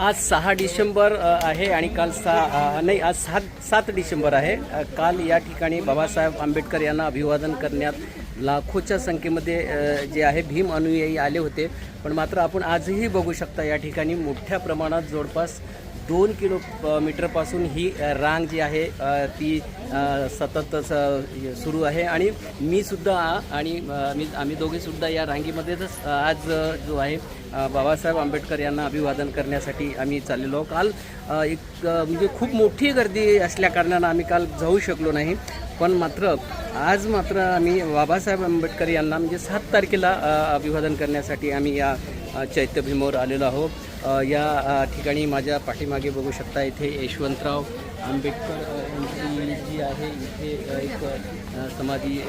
आज सहा डिसेंबर आहे आणि काल सहा नाही आज सात सात डिसेंबर आहे. काल या ठिकाणी बाबासाहेब आंबेडकर यांना अभिवादन करण्यात लाखोच्या संख्येमध्ये जे आहे भीम अनुयायी आले होते. पण मात्र आपण आजही बघू शकता या ठिकाणी मोठ्या प्रमाणात जवळपास दोन किलो मीटरपासून ही रांग जी आहे ती सततच सुरू आहे. आणि मी सुद्धा आणि मी आम्ही दोघेसुद्धा या रांगीमध्येच आज जो आहे बाबासाहेब आंबेडकर यांना अभिवादन करण्यासाठी आम्ही चाललेलो काल एक म्हणजे खूप मोठी गर्दी असल्याकारणानं आम्ही काल जाऊ शकलो नाही. पण मात्र आज मात्र आम्ही बाबासाहेब आंबेडकर यांना म्हणजे सात तारखेला अभिवादन करण्यासाठी आम्ही या अ, चैत्यभीमावर आलेलो आहोत. या ठिकाणी माझ्या पाठीमागे बघू शकता इथे यशवंतराव आंबेडकर यांची जी आहे इथे एक समाधी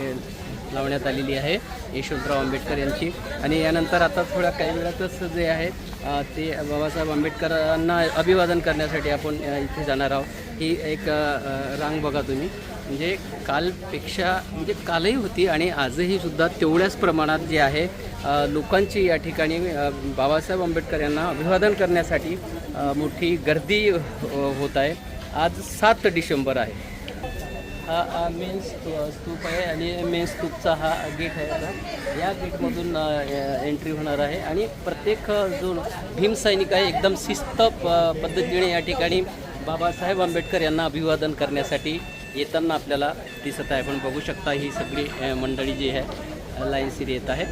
लावण्यात आलेली आहे यशवंतराव आंबेडकर यांची. आणि यानंतर आता थोड्या काही वेळातच जे आहे ते बाबासाहेब आंबेडकरांना अभिवादन करण्यासाठी आपण इथे जाणार आहोत. ही एक रांग बघा तुम्ही. म्हणजे कालपेक्षा म्हणजे कालही होती आणि आजही सुद्धा तेवढ्याच प्रमाणात जे आहे लोकांची या ठिकाणी बाबासाहेब आंबेडकर यांना अभिवादन करण्यासाठी मोठी गर्दी होत आहे. आज सात डिसेंबर आहे. हा मेन स्तूप आहे आणि मेन स्तूपचा हा गेट आहे आता या गेटमधून एंट्री होणार आहे आणि प्रत्येक जो भीमसैनिक आहे एकदम शिस्त प- पद्धतीने या ठिकाणी बाबासाहेब आंबेडकर यांना अभिवादन करण्यासाठी येताना आपल्याला दिसत आहे. आपण बघू शकता ही सगळी मंडळी जी आहे लाईनशीर येत आहे.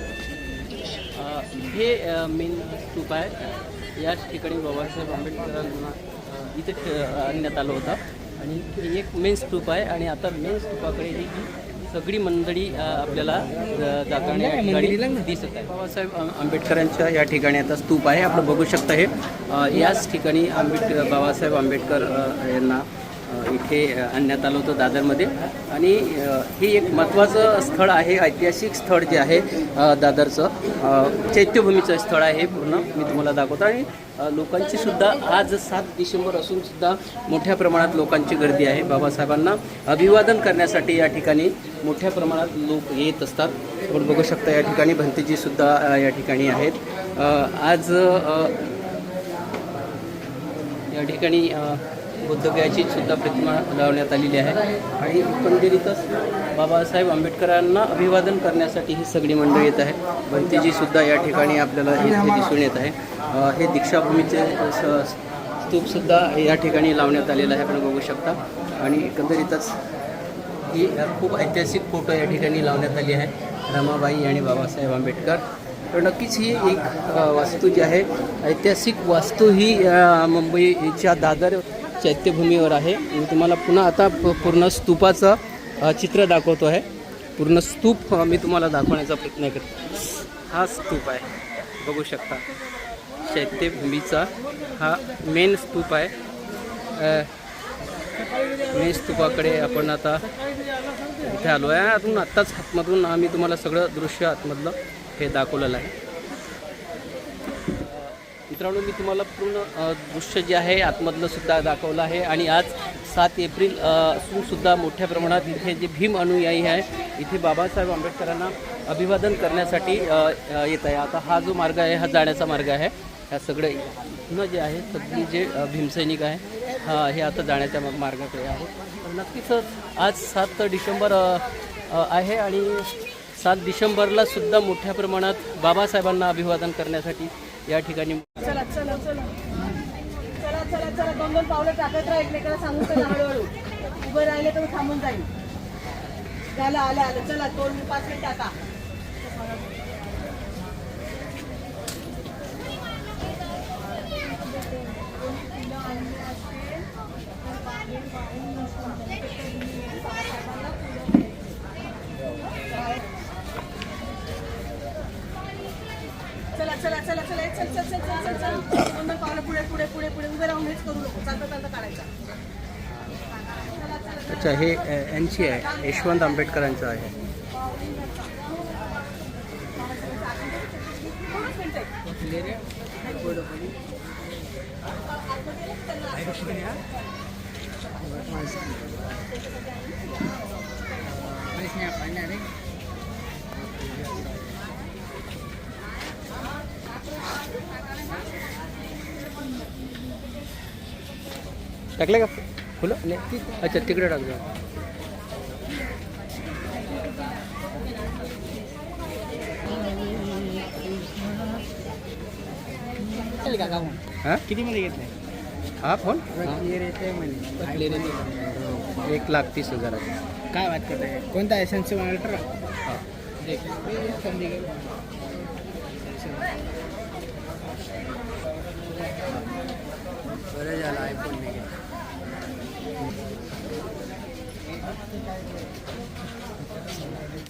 हे मेन स्तूप आहे. याच ठिकाणी बाबासाहेब आंबेडकरांना इथे आणण्यात आलं होतं. आणि हे एक मेन स्तूप आहे आणि आता मेन स्तूपाकडे ही सगळी मंडळी आपल्याला जाताना दिसत आहे. बाबासाहेब आंबेडकरांच्या या ठिकाणी आता स्तूप आहे. आपण बघू शकता हे. याच ठिकाणी आंबेड बाबासाहेब आंबेडकर यांना इथे आणण्यात आलं होतं दादरमध्ये. आणि हे एक महत्त्वाचं स्थळ आहे ऐतिहासिक स्थळ जे आहे दादरचं. चैत्यभूमीचं स्थळ आहे हे पूर्ण मी तुम्हाला दाखवतो. आणि लोकांची सुद्धा आज सात डिसेंबर असून सुद्धा मोठ्या प्रमाणात लोकांची गर्दी आहे. बाबासाहेबांना अभिवादन करण्यासाठी या ठिकाणी मोठ्या प्रमाणात लोक येत असतात. आपण बघू शकता या ठिकाणी भंतीजीसुद्धा या ठिकाणी आहेत. आज या ठिकाणी बुद्धगयाची सुद्धा प्रतिमा लावण्यात आलेली आहे. आणि एकंदरीतच बाबासाहेब आंबेडकरांना अभिवादन करण्यासाठी ही सगळी मंडळी येत आहे भंतीजीसुद्धा या ठिकाणी आपल्याला इथे दिसून येत आहे. हे दीक्षाभूमीचे स- स्तूपसुद्धा या ठिकाणी लावण्यात आलेलं आहे. आपण बघू शकता. आणि एकंदरीतच ही खूप ऐतिहासिक फोटो या ठिकाणी लावण्यात आली आहे. रमाबाई आणि बाबासाहेब आंबेडकर. तर नक्कीच ही एक वास्तू जी आहे ऐतिहासिक वास्तू ही मुंबईच्या दादर चैत्यभूमीवर आहे. मी तुम्हाला पुन्हा आता प- पूर्ण स्तूपाचं चित्र दाखवतो आहे. पूर्ण स्तूप मी तुम्हाला दाखवण्याचा प्रयत्न करतो हा स्तूप आहे. बघू शकता. चैत्यभूमीचा हा मेन स्तूप आहे. मेन स्तूपाकडे आपण आता इथे आलो आहे अजून आत्ताच आतमधून आम्ही तुम्हाला सगळं दृश्य आतमधलं हे दाखवलेलं आहे. मित्रांनो मी तुम्हाला पूर्ण दृश्य जे आहे आतमधलं सुद्धा दाखवलं आहे. आणि आज सात एप्रिल अ, असून सुद्धा मोठ्या प्रमाणात इथे जे भीम अनुयायी आहे इथे बाबासाहेब आंबेडकरांना अभिवादन करण्यासाठी येत आहे. आता हा जो मार्ग आहे हा जाण्याचा मार्ग आहे. ह्या सगळे न जे आहे सगळी जे भीमसैनिक आहे हा हे आता जाण्याच्या मार्गाकडे आहे. नक्कीच आज सात डिसेंबर आहे आणि सात डिसेंबरला सुद्धा मोठ्या प्रमाणात बाबासाहेबांना अभिवादन करण्यासाठी या ठिकाणी चला चला चला. चला चला चला. दोन दोन पावलं टाकत राहा एकमेकाला सांगून चला हळूहळू. उभं राहिले तर थांबून जाईल. झालं आलं आलं. चला दोन पाच मिनिट टाका. चला चला चला चल चल चल चल चल चल. पावलं पुढे पुढे पुढे पुढे उभे राहून हेच करू नको. काढायचा. अच्छा हे यांची आहे यशवंत आंबेडकरांचं आहे. टाकले का? फुलं नाही अच्छा तिकडे टाक जा. हा? किती मध्ये घेतले? हा फोन? काय एक लाख तीस हजाराचा बात करताय? कोणता आहे? अल्ट्रा हा. बरं झालं आयफोन 全部考えた方がいいんじゃないですか?